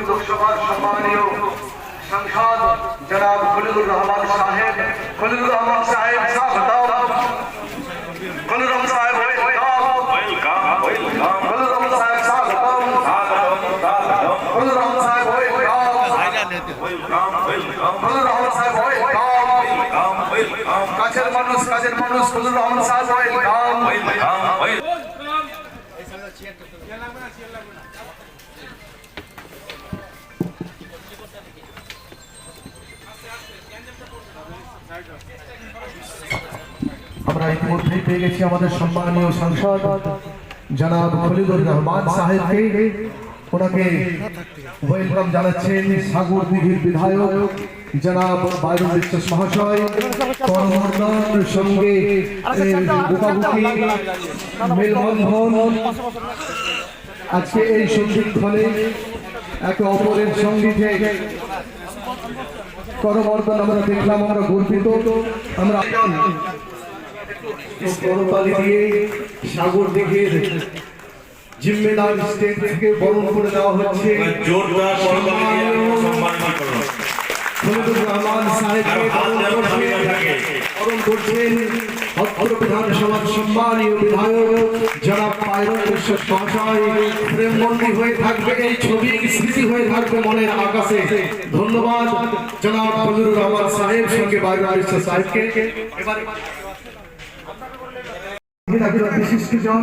লোকসভার সম্মানীয় সাংসদ জনাব খলিলুর রহমান সাহেব। খলিলুর রহমান সাহেব Welcome, welcome, খলিলুর রহমান সাহেব কাছের মানুষ কাছের মানুষ খলিলুর রহমান সাহেব আমরা ইতিমধ্যেই পেয়ে গেছি আমাদের সম্মানীয় সাংসদ, জনাব খলিদুর রহমান সাহেবকে। ওনাকে ওয়েলকাম জানাচ্ছেন সাগর দিঘির বিধায়ক, জনাব বাইরুল বিশ্বাস মহাশয়। সঙ্গে মেলবন্ধন। আজকে এই সন্ধিক্ষণে একে অপরের সঙ্গীতে করমর্দন আমরা দেখলাম আমরা গর্বিত আমরা করতালি দিয়ে সাগর দিঘির জিম্মেদার স্টেট থেকে বরণ করে দেওয়া হচ্ছে জোরদার করুন। করছেন বরণ করছেন অত্র বিধানসভার সম্মানীয় বিধায়ক জনাব পায়রন বিশ্বাস মহাশয় প্রেমবন্দী হয়ে থাকবে এই ছবি স্মৃতি হয়ে থাকবে মনের আকাশে ধন্যবাদ জনাব ফজলুর রহমান সাহেব সঙ্গে পায়রন বিশ্বাস সাহেবকে এবারে বিধায়ক বিশিষ্ট জন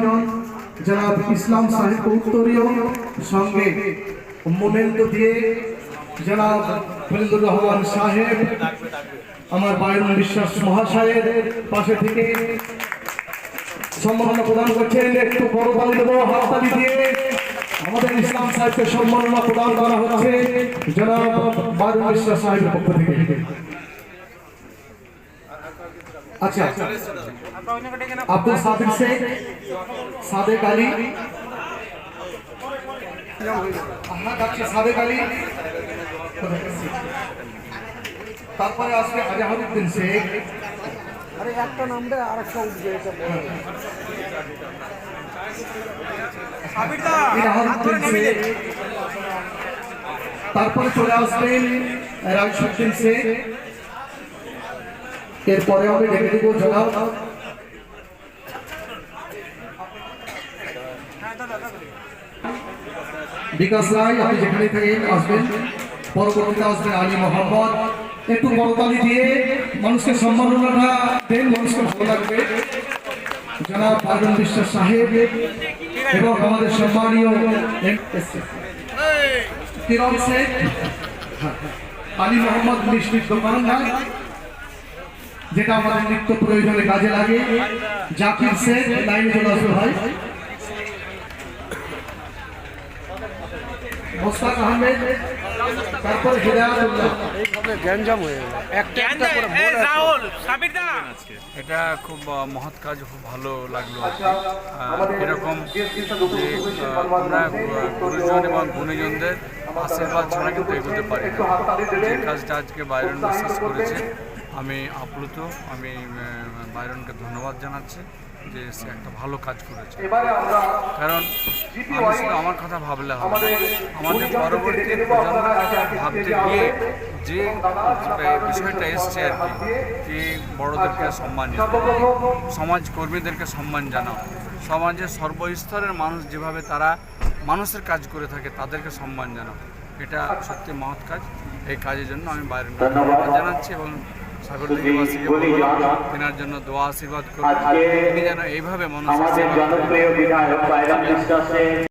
জনাব ইসলাম সাহেব উত্তরীয় সঙ্গে মোমেন্টো দিয়ে জনাব ফরিদুর রহমান সাহেব আমার বায়ুন বিশ্বাস, মহাশয়ের পাশে থেকে সম্মাননা প্রদান করছেন, একটু বড় তালি দেবো হাততালি দিয়ে। আমাদের ইসলাম সাহেবকে সম্মাননা প্রদান করা হচ্ছে, জনাব বায়ুন বিশ্বাস সাহেবের পক্ষ থেকে। আচ্ছা আব্দুল সাদিক শেখ, সাদেক আলী। সাদেক আলী। তারপরে আসবে আজাহারুদ্দিন শেখ। আরে একটা নাম দে আর একটা উঠবে এটা তারপরে চলে আসবেন রাজসুদ্দিন শেখ। এরপরে আমি ডেকে দেবো জনাব। বিকাশ রায় আপনি যেখানে থাকেন আসবেন। আলী মোহাম্মদ। একটু দিয়ে মানুষকে সম্মাননাটা দেন, মানুষকে ভালো লাগবে। বিশ্বাস সাহেব এবং আমাদের সম্মানীয় শেখ, আলী মোহাম্মদ মিষ্টির দোকানদার যেটা আমাদের নিত্য প্রয়োজনে কাজে লাগে। জাকির শেখ লাইনে চলে আসবে ভাই। মোস্তাক আহমেদ তারপরে হিদায়াতুল্লাহ এইভাবে গ্যাঞ্জাম হয়ে গেল। একটা একটা করে এই রাহুল সাবির দা এটা খুব মহৎ কাজ খুব ভালো লাগল আর এরকম যে আমরা গুরুজন এবং গুণীজনদের আশীর্বাদ ছাড়া কিন্তু এগোতে পারি যে কাজটা আজকে বাইরন বিশ্বাস করেছে আমি আপ্লুত। আমি বাইরনকে ধন্যবাদ জানাচ্ছি। যে সে একটা ভালো কাজ করেছে। কারণ আমি শুধু আমার কথা ভাবলে হবে। আমাদের পরবর্তী প্রজন্ম ভাবতে গিয়ে যে বিষয়টা এসছে আর কি যে বড়দেরকে সম্মান জানাও। সমাজ কর্মীদেরকে সম্মান জানাও। সমাজের সর্বস্তরের মানুষ যেভাবে তারা মানুষের কাজ করে থাকে তাদেরকে সম্মান জানাও। এটা সত্যি মহৎ কাজ। এই কাজের জন্য আমি বাইরে ধন্যবাদ। জানাচ্ছি এবং সাগরদিঘিবাসীকে বলব তেনার জন্য দোয়া আশীর্বাদ করব তিনি যেন এইভাবে মানুষের